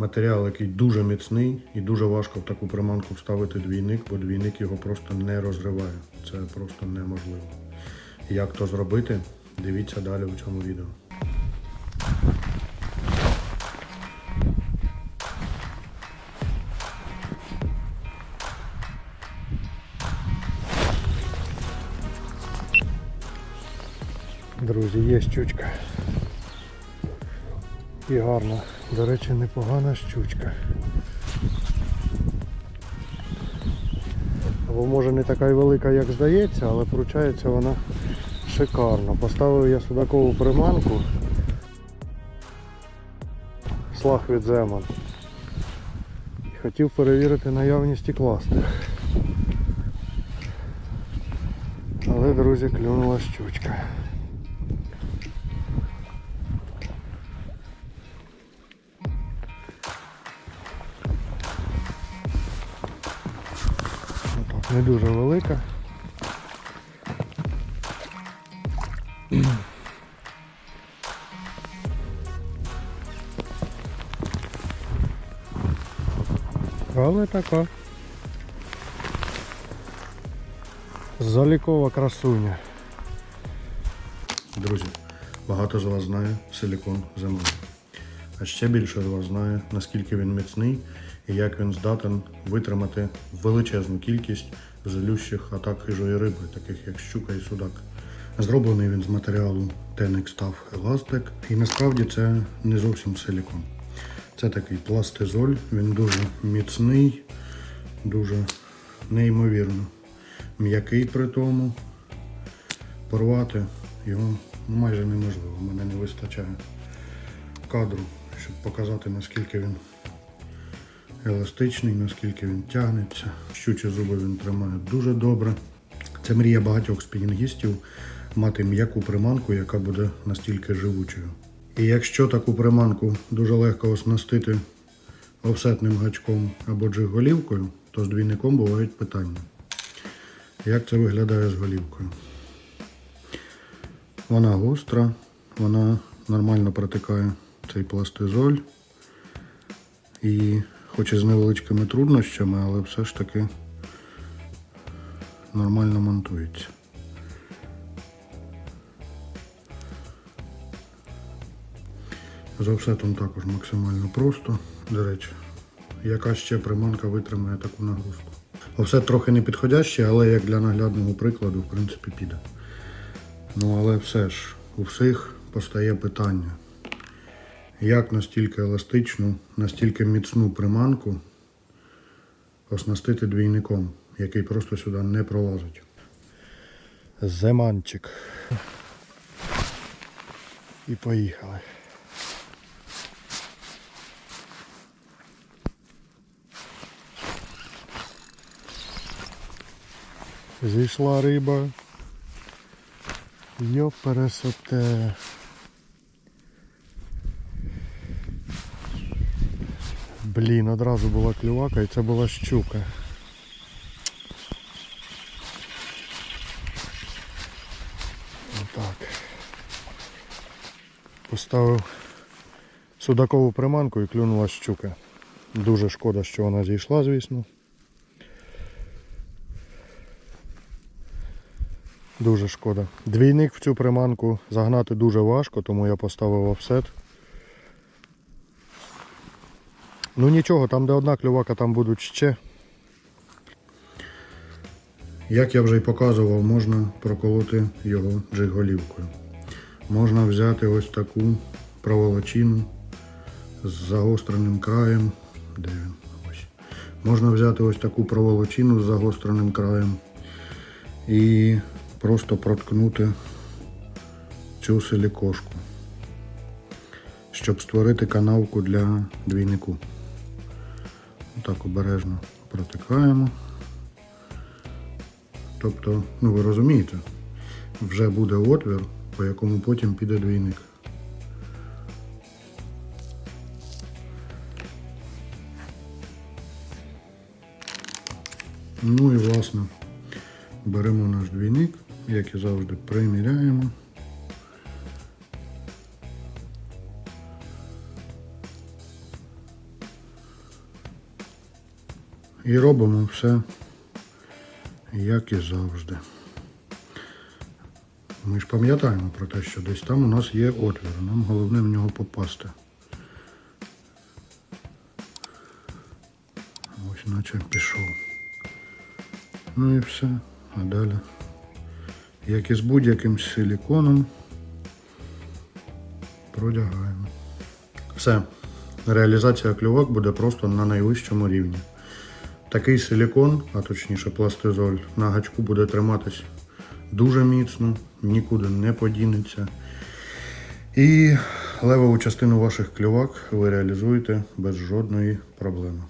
Матеріал, який дуже міцний і дуже важко в таку приманку вставити двійник, бо двійник його просто не розриває. Це просто неможливо. Як то зробити, дивіться далі у цьому відео. Друзі, є щучка. І гарна. До речі, непогана щучка. Або може не така велика, як здається, але вручається вона шикарно. Поставив я судакову приманку. Слаг від Земан. Хотів перевірити наявність і кластер. Але, друзі, клюнула щучка. Не дуже велика. Але така. Залікова красуня. Друзі, багато з вас знає силікон зимовий. А ще більше з вас знає, наскільки він міцний і як він здатен витримати величезну кількість злющих атак хижої риби, таких як щука і судак. Зроблений він з матеріалу Tenex Staff Elastic, і насправді це не зовсім силікон. Це такий пластизоль, він дуже міцний, дуже неймовірно м'який при тому. Порвати його майже неможливо. Мене не вистачає кадру, щоб показати наскільки він еластичний, наскільки він тягнеться. Щучі зуби він тримає дуже добре. Це мрія багатьох спінінгістів мати м'яку приманку, яка буде настільки живучою. І якщо таку приманку дуже легко оснастити офсетним гачком або джиг-голівкою, то з двійником бувають питання. Як це виглядає з голівкою? Вона гостра, вона нормально протикає цей пластизоль. І хоч і з невеличкими труднощами, але все ж таки нормально монтується. З офсетом також максимально просто. До речі, яка ще приманка витримає таку нагрузку. Офсет трохи не підходящий, але як для наглядного прикладу, в принципі, піде. Ну але все ж, у всіх постає питання, як настільки еластичну, настільки міцну приманку оснастити двійником, який просто сюди не пролазить. Земанчик. І поїхали. Зійшла риба. Йо пересоте. Блін, одразу була клювака і це була щука. Отак. Поставив судакову приманку і клюнула щука. Дуже шкода, що вона зійшла, звісно. Дуже шкода. Двійник в цю приманку загнати дуже важко, тому я поставив офсет. Ну нічого, там де одна клювака, там будуть ще. Як я вже й показував, можна проколоти його джиголівкою. Можна взяти ось таку проволочину з загостреним краєм. Де? Ось. Можна взяти ось таку проволочину з загостреним краєм і просто проткнути цю силікошку, щоб створити канавку для двійнику. Так обережно протикаємо. Тобто, ну ви розумієте, вже буде отвір, по якому потім піде двійник. Ну і власне беремо наш двійник, як і завжди, приміряємо. І робимо все, як і завжди. Ми ж пам'ятаємо про те, що десь там у нас є отвір. Нам головне в нього попасти. Ось наче пішов. Ну і все. А далі. Як і з будь-яким силіконом, продягаємо. Все. Реалізація клювак буде просто на найвищому рівні. Такий силікон, а точніше пластизоль, на гачку буде триматись дуже міцно, нікуди не подінеться. І левову частину ваших клювак ви реалізуєте без жодної проблеми.